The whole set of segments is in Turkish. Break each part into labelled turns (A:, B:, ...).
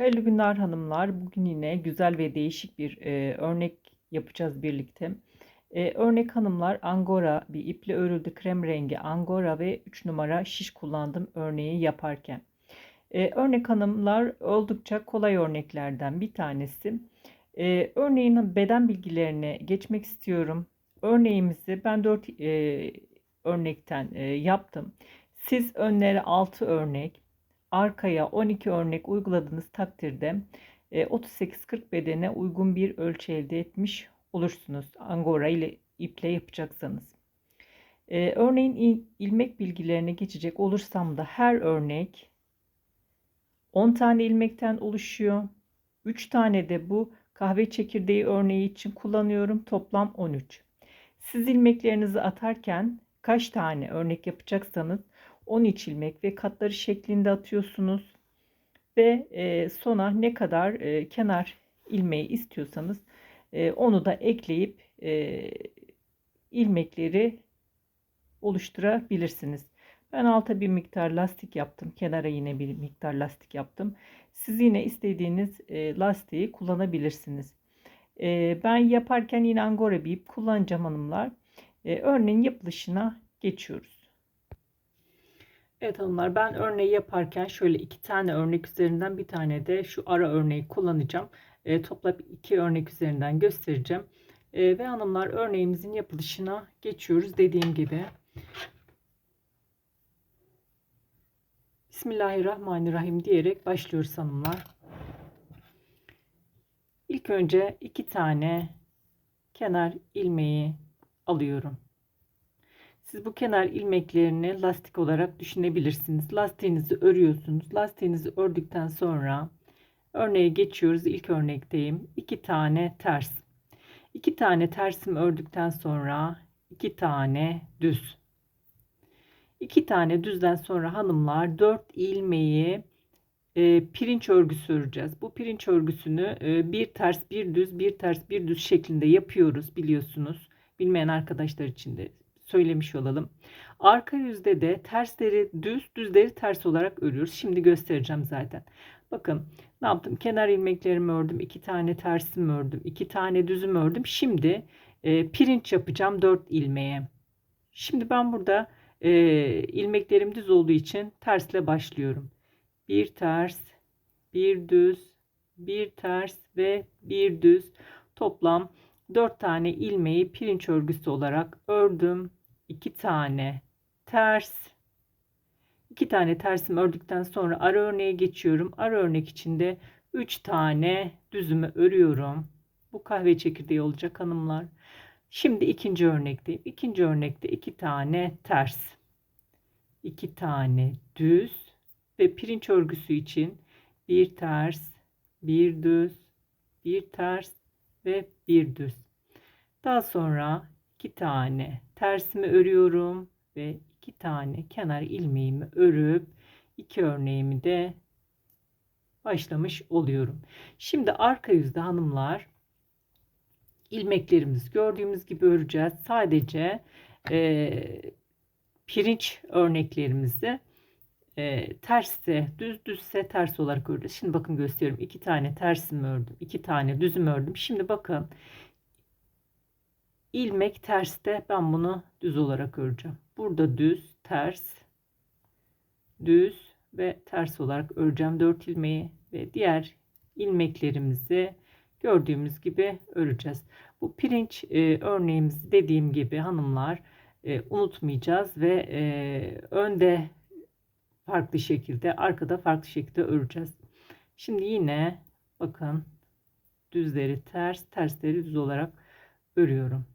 A: Hayırlı günler hanımlar. Bugün yine güzel ve değişik bir e, örnek yapacağız birlikte. E, örnek hanımlar angora bir iple örüldü krem rengi angora ve 3 numara şiş kullandım örneği yaparken. E, örnek hanımlar oldukça kolay örneklerden bir tanesi. E, örneğin beden bilgilerine geçmek istiyorum. Örneğimizi ben 4 e, örnekten e, yaptım. Siz önlere 6 örnek, arkaya 12 örnek uyguladığınız takdirde 38-40 e, bedene uygun bir ölçü elde etmiş olursunuz. Angora ile iple yapacaksanız. Ee, örneğin ilmek bilgilerine geçecek olursam da her örnek 10 tane ilmekten oluşuyor. 3 tane de bu kahve çekirdeği örneği için kullanıyorum. Toplam 13. Siz ilmeklerinizi atarken kaç tane örnek yapacaksanız 13 ilmek ve katları şeklinde atıyorsunuz. Ve e, sona ne kadar e, kenar ilmeği istiyorsanız e, onu da ekleyip e, ilmekleri oluşturabilirsiniz. Ben alta bir miktar lastik yaptım. Kenara yine bir miktar lastik yaptım. Siz yine istediğiniz e, lastiği kullanabilirsiniz. E, ben yaparken yine angora bir ip kullanacağım hanımlar. E, örneğin yapılışına geçiyoruz. Evet hanımlar ben örneği yaparken şöyle iki tane örnek üzerinden bir tane de şu ara örneği kullanacağım. E, toplam iki örnek üzerinden göstereceğim. E, ve hanımlar örneğimizin yapılışına geçiyoruz dediğim gibi. Bismillahirrahmanirrahim diyerek başlıyoruz hanımlar. İlk önce iki tane kenar ilmeği alıyorum. Siz bu kenar ilmeklerini lastik olarak düşünebilirsiniz. Lastiğinizi örüyorsunuz. Lastiğinizi ördükten sonra örneğe geçiyoruz. İlk örnekteyim. İki tane ters. İki tane tersimi ördükten sonra iki tane düz. İki tane düzden sonra hanımlar dört ilmeği e, pirinç örgüsü öreceğiz. Bu pirinç örgüsünü e, bir ters bir düz bir ters bir düz şeklinde yapıyoruz biliyorsunuz. Bilmeyen arkadaşlar için de söylemiş olalım. Arka yüzde de tersleri düz, düzleri ters olarak örüyoruz. Şimdi göstereceğim zaten. Bakın ne yaptım? Kenar ilmeklerimi ördüm. iki tane tersim ördüm. iki tane düzüm ördüm. Şimdi e, pirinç yapacağım 4 ilmeğe. Şimdi ben burada e, ilmeklerim düz olduğu için tersle başlıyorum. Bir ters, bir düz, bir ters ve bir düz. Toplam 4 tane ilmeği pirinç örgüsü olarak ördüm. 2 tane ters 2 tane tersim ördükten sonra ara örneğe geçiyorum. Ara örnek içinde 3 tane düzümü örüyorum. Bu kahve çekirdeği olacak hanımlar. Şimdi ikinci örnekteyim. İkinci örnekte 2 tane ters. 2 tane düz ve pirinç örgüsü için bir ters, bir düz, bir ters ve bir düz. Daha sonra 2 tane tersimi örüyorum ve iki tane kenar ilmeğimi örüp iki örneğimi de başlamış oluyorum. Şimdi arka yüzde hanımlar ilmeklerimiz gördüğümüz gibi öreceğiz. Sadece e, pirinç örneklerimizi e, tersse düz düzse ters olarak öreceğiz. Şimdi bakın gösteriyorum. iki tane tersimi ördüm. iki tane düzüm ördüm. Şimdi bakın ilmek terste ben bunu düz olarak öreceğim. Burada düz, ters, düz ve ters olarak öreceğim 4 ilmeği ve diğer ilmeklerimizi gördüğümüz gibi öreceğiz. Bu pirinç e, örneğimiz dediğim gibi hanımlar e, unutmayacağız ve e, önde farklı şekilde arkada farklı şekilde öreceğiz. Şimdi yine bakın düzleri ters tersleri düz olarak örüyorum.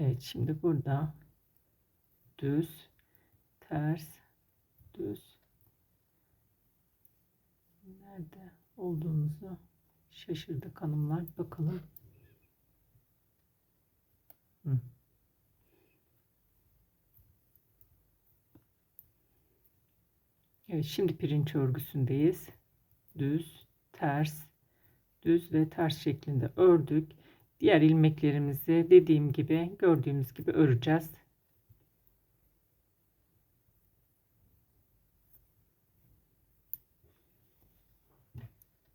A: Evet şimdi burada düz, ters, düz. Nerede olduğumuzu şaşırdık hanımlar. Bakalım. Hı. Evet şimdi pirinç örgüsündeyiz. Düz, ters, düz ve ters şeklinde ördük. Diğer ilmeklerimizi dediğim gibi gördüğümüz gibi öreceğiz.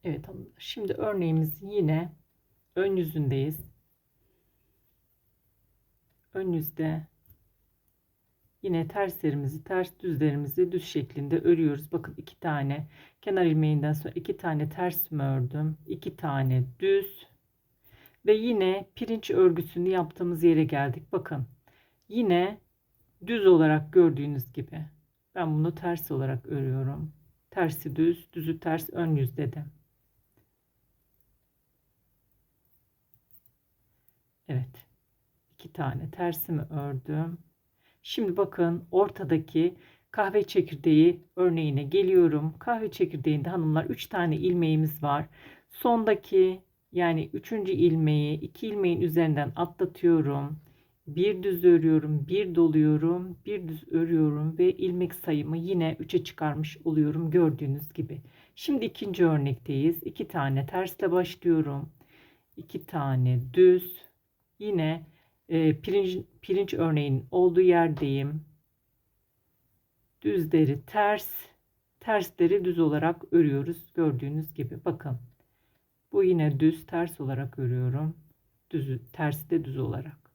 A: Evet şimdi örneğimiz yine ön yüzündeyiz. Ön yüzde yine terslerimizi ters düzlerimizi düz şeklinde örüyoruz. Bakın iki tane kenar ilmeğinden sonra iki tane ters mi ördüm. iki tane düz ve yine pirinç örgüsünü yaptığımız yere geldik. Bakın yine düz olarak gördüğünüz gibi ben bunu ters olarak örüyorum. Tersi düz, düzü ters ön yüz dedim. Evet. iki tane tersimi ördüm. Şimdi bakın ortadaki kahve çekirdeği örneğine geliyorum. Kahve çekirdeğinde hanımlar 3 tane ilmeğimiz var. Sondaki yani 3. ilmeği 2 ilmeğin üzerinden atlatıyorum. Bir düz örüyorum, bir doluyorum, bir düz örüyorum ve ilmek sayımı yine 3'e çıkarmış oluyorum gördüğünüz gibi. Şimdi ikinci örnekteyiz. 2 tane tersle başlıyorum. 2 tane düz. Yine e, pirinç, pirinç örneğin olduğu yerdeyim. Düzleri ters, tersleri düz olarak örüyoruz gördüğünüz gibi. Bakın bu yine düz ters olarak örüyorum. Düzü tersi de düz olarak.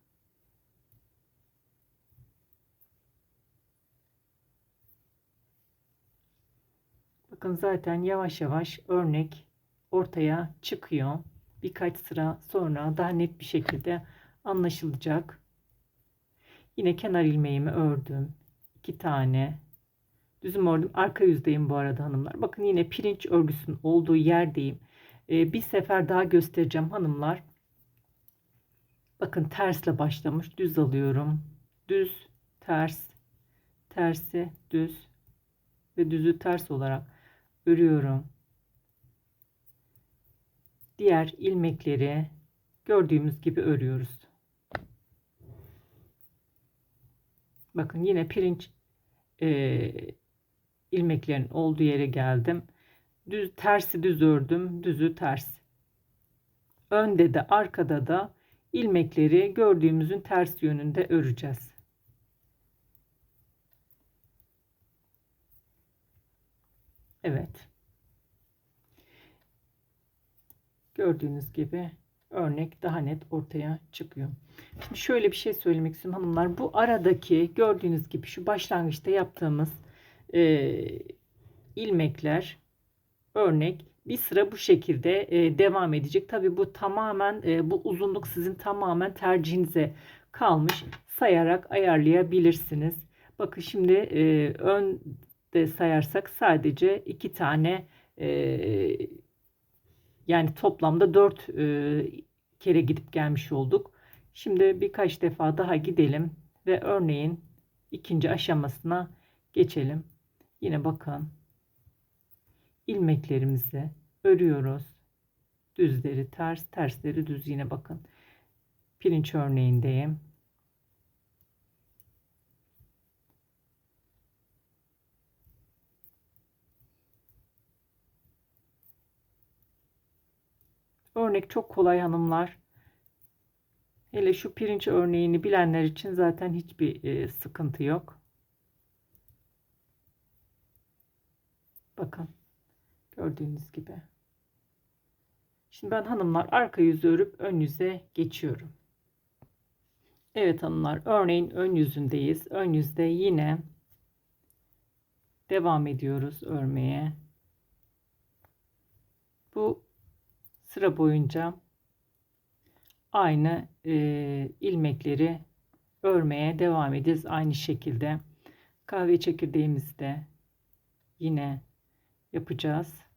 A: Bakın zaten yavaş yavaş örnek ortaya çıkıyor. Birkaç sıra sonra daha net bir şekilde anlaşılacak. Yine kenar ilmeğimi ördüm. iki tane düzüm ördüm. Arka yüzdeyim bu arada hanımlar. Bakın yine pirinç örgüsünün olduğu yerdeyim. Ee, bir sefer daha göstereceğim hanımlar. Bakın tersle başlamış. Düz alıyorum. Düz, ters, tersi, düz ve düzü ters olarak örüyorum. Diğer ilmekleri gördüğümüz gibi örüyoruz. Bakın yine pirinç e, ilmeklerin olduğu yere geldim. Düz tersi düz ördüm, düzü ters. Önde de arkada da ilmekleri gördüğümüzün ters yönünde öreceğiz. Evet. Gördüğünüz gibi örnek daha net ortaya çıkıyor. Şimdi şöyle bir şey söylemek istiyorum hanımlar. Bu aradaki gördüğünüz gibi şu başlangıçta yaptığımız e, ilmekler örnek bir sıra bu şekilde e, devam edecek. Tabi bu tamamen e, bu uzunluk sizin tamamen tercihinize kalmış. Sayarak ayarlayabilirsiniz. Bakın şimdi e, önde sayarsak sadece iki tane e, yani toplamda 4 e, kere gidip gelmiş olduk. Şimdi birkaç defa daha gidelim ve örneğin ikinci aşamasına geçelim. Yine bakın ilmeklerimizi örüyoruz. Düzleri ters, tersleri düz yine bakın. Pirinç örneğindeyim. Örnek çok kolay hanımlar. Hele şu pirinç örneğini bilenler için zaten hiçbir e, sıkıntı yok. Bakın. Gördüğünüz gibi. Şimdi ben hanımlar arka yüzü örüp ön yüze geçiyorum. Evet hanımlar örneğin ön yüzündeyiz. Ön yüzde yine devam ediyoruz örmeye. Bu sıra boyunca aynı e, ilmekleri örmeye devam edeceğiz. Aynı şekilde kahve çekirdeğimizi de yine yapacağız.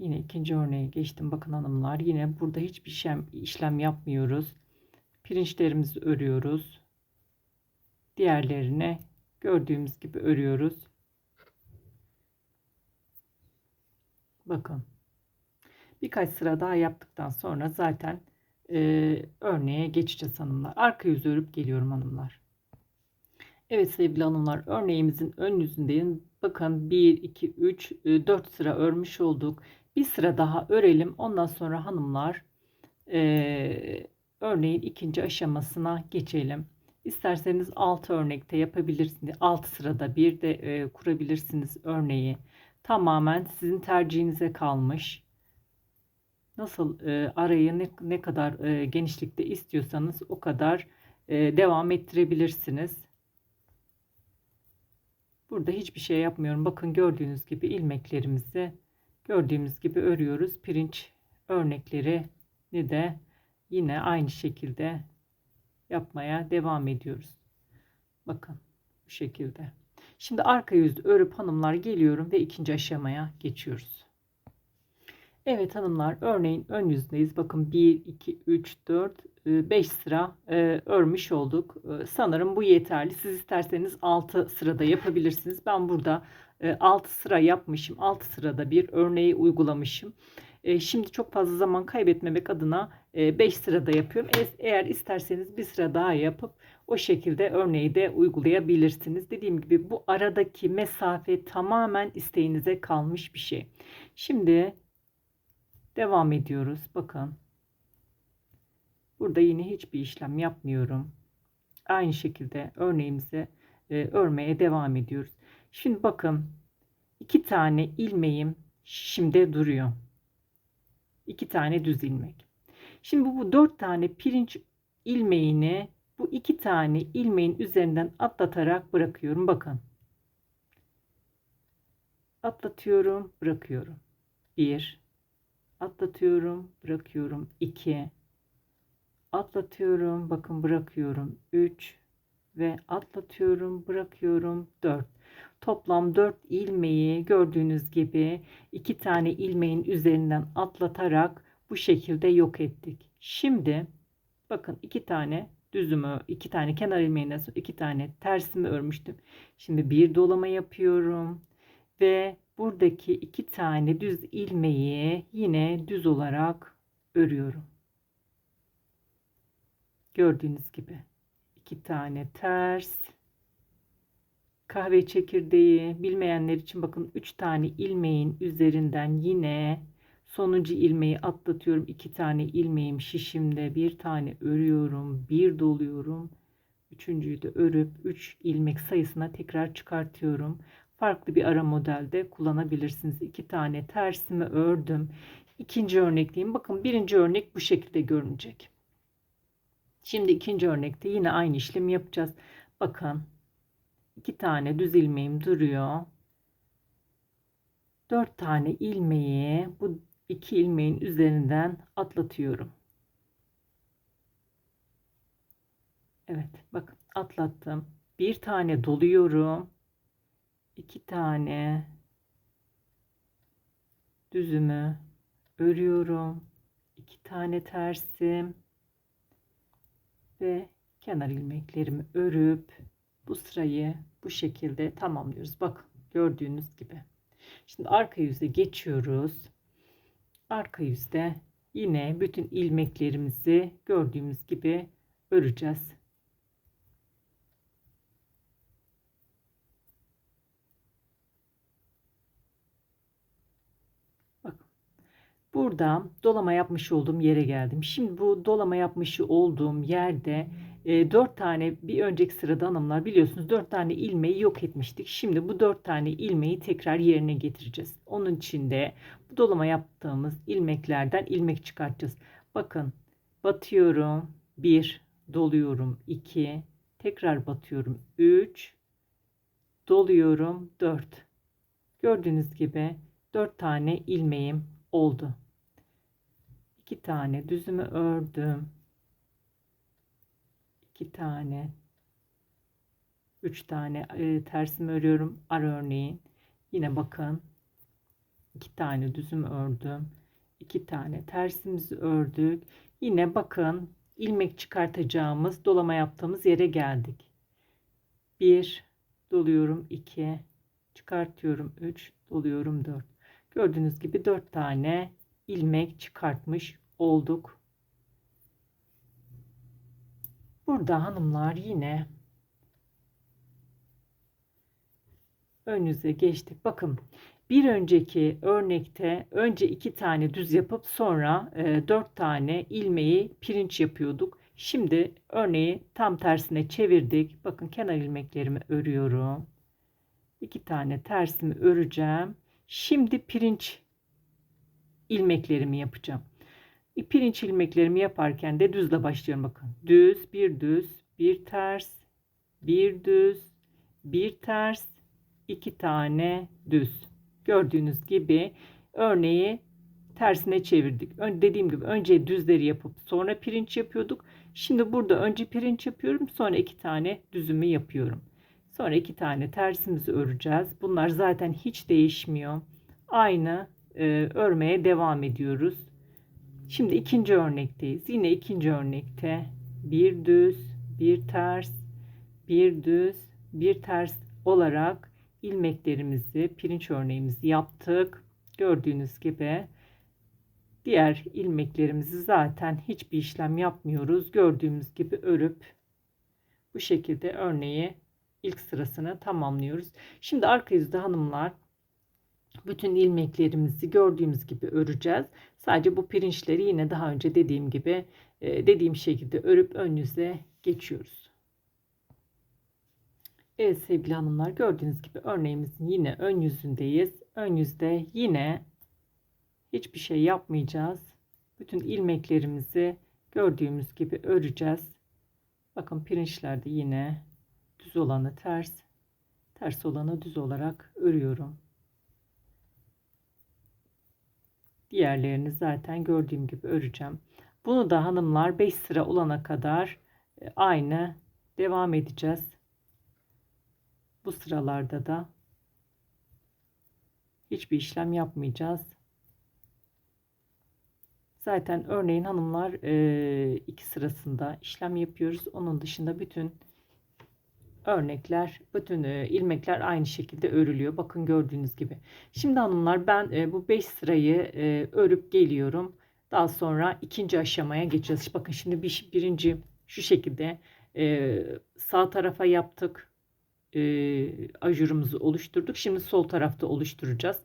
A: Yine ikinci örneğe geçtim. Bakın hanımlar yine burada hiçbir işlem, işlem yapmıyoruz. Pirinçlerimizi örüyoruz. Diğerlerine gördüğümüz gibi örüyoruz. Bakın. Birkaç sıra daha yaptıktan sonra zaten e, örneğe geçeceğiz hanımlar. Arka yüzü örüp geliyorum hanımlar. Evet sevgili hanımlar örneğimizin ön yüzündeyim. Bakın 1, 2, 3, 4 sıra örmüş olduk. Bir sıra daha örelim. Ondan sonra hanımlar e, örneğin ikinci aşamasına geçelim. İsterseniz 6 örnekte yapabilirsiniz. 6 sırada bir de e, kurabilirsiniz örneği. Tamamen sizin tercihinize kalmış. Nasıl e, arayı ne, ne kadar e, genişlikte istiyorsanız o kadar e, devam ettirebilirsiniz. Burada hiçbir şey yapmıyorum. Bakın gördüğünüz gibi ilmeklerimizi gördüğümüz gibi örüyoruz. Pirinç örnekleri de yine aynı şekilde yapmaya devam ediyoruz. Bakın bu şekilde. Şimdi arka yüzü örüp hanımlar geliyorum ve ikinci aşamaya geçiyoruz. Evet hanımlar örneğin ön yüzündeyiz. Bakın 1, 2, 3, 4, 5 sıra e, örmüş olduk. E, sanırım bu yeterli. Siz isterseniz 6 sırada yapabilirsiniz. Ben burada 6 e, sıra yapmışım. 6 sırada bir örneği uygulamışım. Şimdi çok fazla zaman kaybetmemek adına 5 sırada yapıyorum. Eğer isterseniz bir sıra daha yapıp o şekilde örneği de uygulayabilirsiniz. Dediğim gibi bu aradaki mesafe tamamen isteğinize kalmış bir şey. Şimdi devam ediyoruz. Bakın. Burada yine hiçbir işlem yapmıyorum. Aynı şekilde örneğimizi e, örmeye devam ediyoruz. Şimdi bakın iki tane ilmeğim şimdi duruyor. İki tane düz ilmek. Şimdi bu, bu dört tane pirinç ilmeğini bu iki tane ilmeğin üzerinden atlatarak bırakıyorum. Bakın. Atlatıyorum, bırakıyorum. Bir, atlatıyorum, bırakıyorum. İki, atlatıyorum, bakın bırakıyorum. Üç ve atlatıyorum, bırakıyorum. Dört. Toplam 4 ilmeği gördüğünüz gibi iki tane ilmeğin üzerinden atlatarak bu şekilde yok ettik. Şimdi bakın iki tane düzümü, iki tane kenar ilmeğinden sonra iki tane tersimi örmüştüm. Şimdi bir dolama yapıyorum ve buradaki iki tane düz ilmeği yine düz olarak örüyorum. Gördüğünüz gibi iki tane ters kahve çekirdeği bilmeyenler için bakın 3 tane ilmeğin üzerinden yine sonuncu ilmeği atlatıyorum. 2 tane ilmeğim şişimde bir tane örüyorum. Bir doluyorum. Üçüncüyü de örüp 3 ilmek sayısına tekrar çıkartıyorum. Farklı bir ara modelde kullanabilirsiniz. 2 tane tersimi ördüm. İkinci örnekteyim. Bakın birinci örnek bu şekilde görünecek. Şimdi ikinci örnekte yine aynı işlemi yapacağız. Bakın iki tane düz ilmeğim duruyor. Dört tane ilmeği bu iki ilmeğin üzerinden atlatıyorum. Evet bakın atlattım. Bir tane doluyorum. iki tane düzümü örüyorum. iki tane tersim ve kenar ilmeklerimi örüp bu sırayı bu şekilde tamamlıyoruz. Bakın gördüğünüz gibi. Şimdi arka yüze geçiyoruz. Arka yüzde yine bütün ilmeklerimizi gördüğümüz gibi öreceğiz. Burada dolama yapmış olduğum yere geldim. Şimdi bu dolama yapmış olduğum yerde e, 4 tane bir önceki sırada hanımlar biliyorsunuz 4 tane ilmeği yok etmiştik. Şimdi bu 4 tane ilmeği tekrar yerine getireceğiz. Onun için de bu dolama yaptığımız ilmeklerden ilmek çıkartacağız. Bakın batıyorum 1 doluyorum 2 tekrar batıyorum 3 doluyorum 4 gördüğünüz gibi 4 tane ilmeğim oldu. 2 tane düzümü ördüm. 2 tane 3 tane e, tersimi örüyorum ara örneğin. Yine bakın 2 tane düzüm ördüm. 2 tane tersimizi ördük. Yine bakın ilmek çıkartacağımız dolama yaptığımız yere geldik. 1 doluyorum 2 çıkartıyorum 3 doluyorum 4 gördüğünüz gibi 4 tane ilmek çıkartmış olduk. Burada hanımlar yine ön yüze geçtik. Bakın bir önceki örnekte önce iki tane düz yapıp sonra e, dört tane ilmeği pirinç yapıyorduk. Şimdi örneği tam tersine çevirdik. Bakın kenar ilmeklerimi örüyorum. İki tane tersimi öreceğim. Şimdi pirinç ilmeklerimi yapacağım. Pirinç ilmeklerimi yaparken de düzle başlıyorum bakın. Düz, bir düz, bir ters, bir düz, bir ters, iki tane düz. Gördüğünüz gibi örneği tersine çevirdik. Dediğim gibi önce düzleri yapıp sonra pirinç yapıyorduk. Şimdi burada önce pirinç yapıyorum sonra iki tane düzümü yapıyorum. Sonra iki tane tersimizi öreceğiz. Bunlar zaten hiç değişmiyor. Aynı e, örmeye devam ediyoruz. Şimdi ikinci örnekteyiz. Yine ikinci örnekte bir düz, bir ters, bir düz, bir ters olarak ilmeklerimizi, pirinç örneğimizi yaptık. Gördüğünüz gibi diğer ilmeklerimizi zaten hiçbir işlem yapmıyoruz. Gördüğümüz gibi örüp bu şekilde örneği ilk sırasını tamamlıyoruz. Şimdi arka yüzde hanımlar bütün ilmeklerimizi gördüğümüz gibi öreceğiz. Sadece bu pirinçleri yine daha önce dediğim gibi e, dediğim şekilde örüp ön yüze geçiyoruz. Evet sevgili hanımlar gördüğünüz gibi örneğimizin yine ön yüzündeyiz. Ön yüzde yine hiçbir şey yapmayacağız. Bütün ilmeklerimizi gördüğümüz gibi öreceğiz. Bakın pirinçlerde yine düz olanı ters, ters olanı düz olarak örüyorum. Diğerlerini zaten gördüğüm gibi öreceğim. Bunu da hanımlar 5 sıra olana kadar e, aynı devam edeceğiz. Bu sıralarda da hiçbir işlem yapmayacağız. Zaten örneğin hanımlar e, iki sırasında işlem yapıyoruz. Onun dışında bütün örnekler, bütün e, ilmekler aynı şekilde örülüyor. Bakın gördüğünüz gibi. Şimdi hanımlar ben e, bu 5 sırayı e, örüp geliyorum. Daha sonra ikinci aşamaya geçeceğiz. Bakın şimdi bir, birinci şu şekilde sağ tarafa yaptık. E, ajurumuzu oluşturduk. Şimdi sol tarafta oluşturacağız.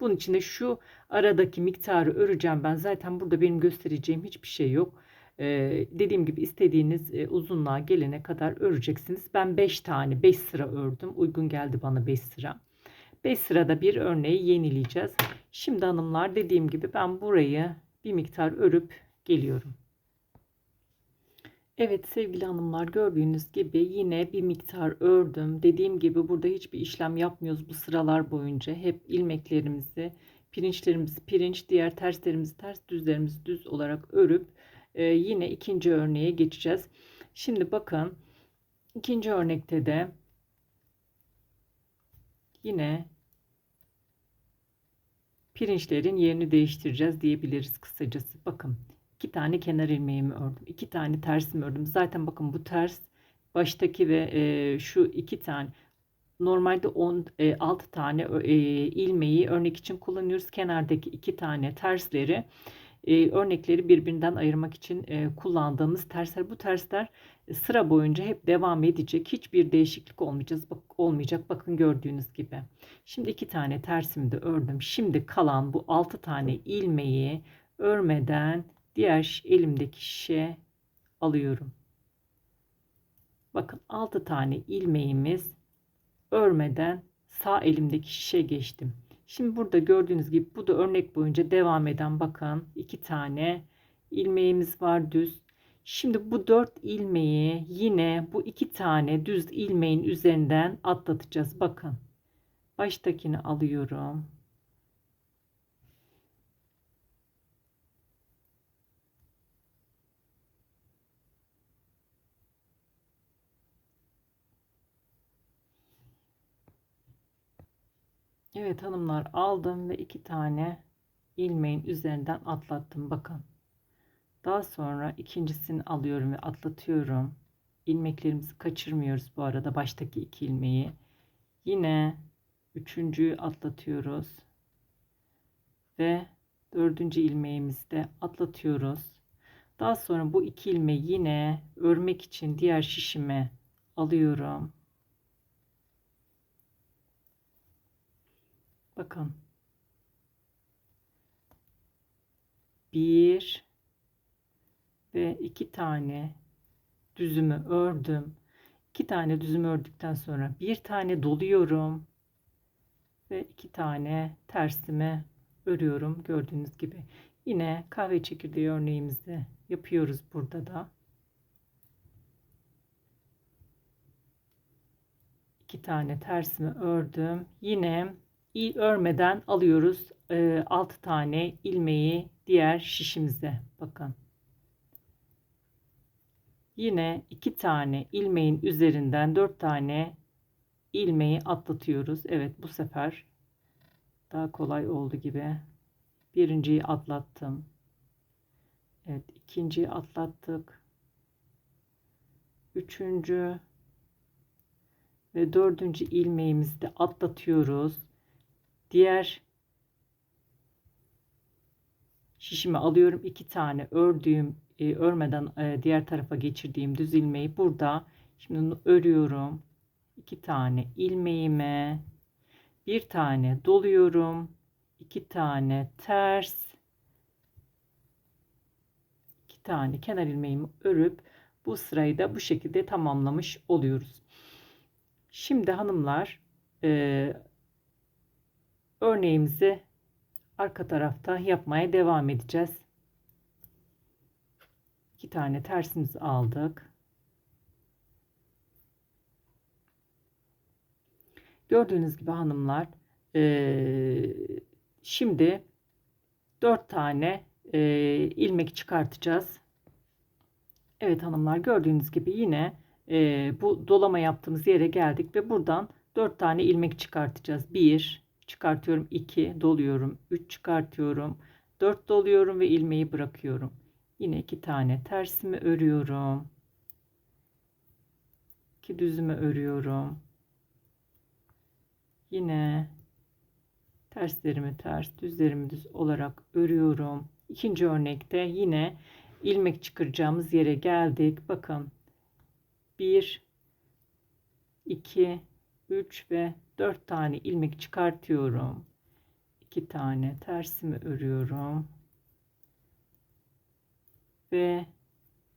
A: Bunun için de şu aradaki miktarı öreceğim ben. Zaten burada benim göstereceğim hiçbir şey yok. Ee, dediğim gibi istediğiniz e, uzunluğa gelene kadar öreceksiniz. Ben 5 tane 5 sıra ördüm. Uygun geldi bana 5 sıra. 5 sırada bir örneği yenileyeceğiz. Şimdi hanımlar dediğim gibi ben burayı bir miktar örüp geliyorum. Evet sevgili hanımlar gördüğünüz gibi yine bir miktar ördüm. Dediğim gibi burada hiçbir işlem yapmıyoruz bu sıralar boyunca. Hep ilmeklerimizi, pirinçlerimizi pirinç, diğer terslerimizi ters, düzlerimizi düz olarak örüp e, yine ikinci örneğe geçeceğiz. Şimdi bakın ikinci örnekte de yine pirinçlerin yerini değiştireceğiz diyebiliriz kısacası. Bakın iki tane kenar ilmeğimi ördüm. iki tane tersimi ördüm. Zaten bakın bu ters baştaki ve e, şu iki tane normalde 10 e, 6 tane e, ilmeği örnek için kullanıyoruz. Kenardaki iki tane tersleri e, örnekleri birbirinden ayırmak için e, kullandığımız tersler. Bu tersler e, sıra boyunca hep devam edecek. Hiçbir değişiklik olmayacak. Bak, olmayacak. Bakın gördüğünüz gibi. Şimdi iki tane tersimi de ördüm. Şimdi kalan bu altı tane ilmeği örmeden diğer elimdeki şişe alıyorum. Bakın 6 tane ilmeğimiz örmeden sağ elimdeki şişe geçtim. Şimdi burada gördüğünüz gibi bu da örnek boyunca devam eden bakın iki tane ilmeğimiz var düz. Şimdi bu dört ilmeği yine bu iki tane düz ilmeğin üzerinden atlatacağız. Bakın baştakini alıyorum. Evet hanımlar aldım ve iki tane ilmeğin üzerinden atlattım. Bakın. Daha sonra ikincisini alıyorum ve atlatıyorum. İlmeklerimizi kaçırmıyoruz bu arada baştaki iki ilmeği. Yine üçüncüyü atlatıyoruz. Ve dördüncü ilmeğimizi de atlatıyoruz. Daha sonra bu iki ilmeği yine örmek için diğer şişime alıyorum. Bakın. Bir ve iki tane düzümü ördüm. İki tane düzüm ördükten sonra bir tane doluyorum ve iki tane tersime örüyorum gördüğünüz gibi. Yine kahve çekirdeği örneğimizi yapıyoruz burada da. İki tane tersimi ördüm. Yine il örmeden alıyoruz e, 6 tane ilmeği diğer şişimize. Bakın. Yine iki tane ilmeğin üzerinden dört tane ilmeği atlatıyoruz. Evet bu sefer daha kolay oldu gibi. Birinciyi atlattım. Evet ikinciyi atlattık. Üçüncü ve dördüncü ilmeğimizi de atlatıyoruz. Diğer şişimi alıyorum. iki tane ördüğüm e, örmeden e, diğer tarafa geçirdiğim düz ilmeği burada şimdi onu örüyorum. iki tane ilmeğime bir tane doluyorum. iki tane ters iki tane kenar ilmeğimi örüp bu sırayı da bu şekilde tamamlamış oluyoruz. Şimdi hanımlar e, örneğimizi arka tarafta yapmaya devam edeceğiz. İki tane tersimizi aldık. Gördüğünüz gibi hanımlar e, şimdi dört tane e, ilmek çıkartacağız. Evet hanımlar gördüğünüz gibi yine e, bu dolama yaptığımız yere geldik ve buradan dört tane ilmek çıkartacağız. Bir çıkartıyorum 2 doluyorum 3 çıkartıyorum 4 doluyorum ve ilmeği bırakıyorum. Yine iki tane tersimi örüyorum. 2 düzümü örüyorum. Yine terslerimi ters, düzlerimi düz olarak örüyorum. İkinci örnekte yine ilmek çıkaracağımız yere geldik. Bakın 1 2 3 ve 4 tane ilmek çıkartıyorum. 2 tane tersimi örüyorum. Ve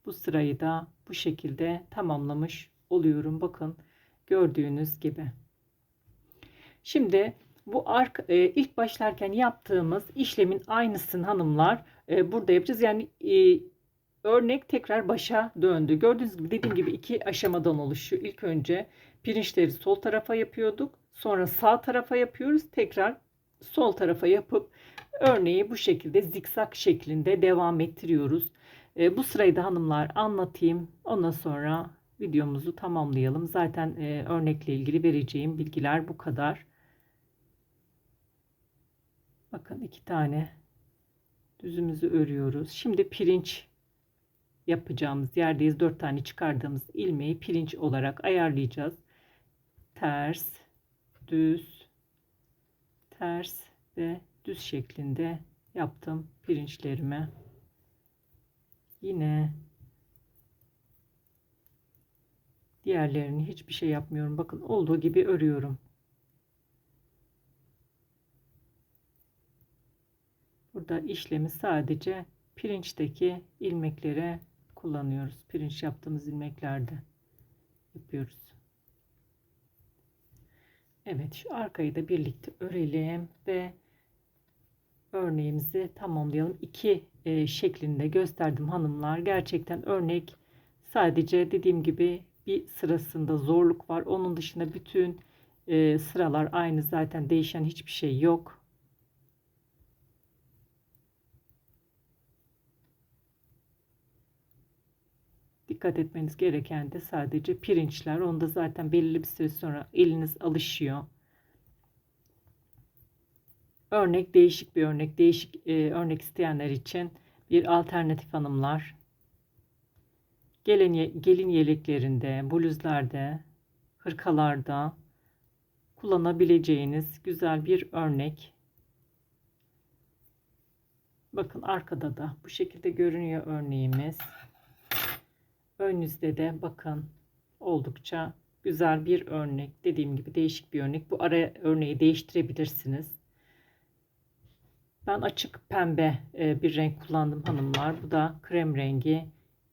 A: bu sırayı da bu şekilde tamamlamış oluyorum. Bakın gördüğünüz gibi. Şimdi bu ark e, ilk başlarken yaptığımız işlemin aynısını hanımlar e, burada yapacağız. Yani e, örnek tekrar başa döndü. Gördüğünüz gibi dediğim gibi iki aşamadan oluşuyor. İlk önce pirinçleri sol tarafa yapıyorduk. Sonra sağ tarafa yapıyoruz. Tekrar sol tarafa yapıp örneği bu şekilde zikzak şeklinde devam ettiriyoruz. E, bu sırayı da hanımlar anlatayım. Ondan sonra videomuzu tamamlayalım. Zaten e, örnekle ilgili vereceğim bilgiler bu kadar. Bakın iki tane düzümüzü örüyoruz. Şimdi pirinç yapacağımız yerdeyiz. Dört tane çıkardığımız ilmeği pirinç olarak ayarlayacağız. Ters, düz, ters ve düz şeklinde yaptım pirinçlerimi. Yine diğerlerini hiçbir şey yapmıyorum. Bakın olduğu gibi örüyorum. Burada işlemi sadece pirinçteki ilmeklere kullanıyoruz. Pirinç yaptığımız ilmeklerde yapıyoruz. Evet şu arkayı da birlikte örelim ve örneğimizi tamamlayalım. İki e, şeklinde gösterdim hanımlar. Gerçekten örnek sadece dediğim gibi bir sırasında zorluk var. Onun dışında bütün e, sıralar aynı zaten değişen hiçbir şey yok. Dikkat etmeniz gereken de sadece pirinçler. Onda zaten belirli bir süre sonra eliniz alışıyor. Örnek değişik bir örnek. Değişik e, örnek isteyenler için bir alternatif hanımlar. Gelin, gelin yeleklerinde, bluzlarda, hırkalarda kullanabileceğiniz güzel bir örnek. Bakın arkada da bu şekilde görünüyor örneğimiz. Önünüzde de bakın oldukça güzel bir örnek. Dediğim gibi değişik bir örnek. Bu ara örneği değiştirebilirsiniz. Ben açık pembe e, bir renk kullandım hanımlar. Bu da krem rengi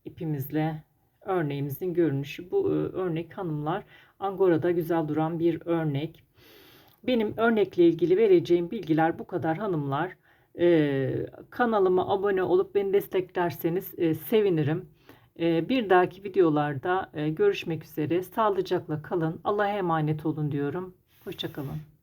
A: ipimizle örneğimizin görünüşü. Bu e, örnek hanımlar Angora'da güzel duran bir örnek. Benim örnekle ilgili vereceğim bilgiler bu kadar hanımlar. E, kanalıma abone olup beni desteklerseniz sevinirim. Ee, bir dahaki videolarda e, görüşmek üzere. Sağlıcakla kalın. Allah'a emanet olun diyorum. Hoşçakalın.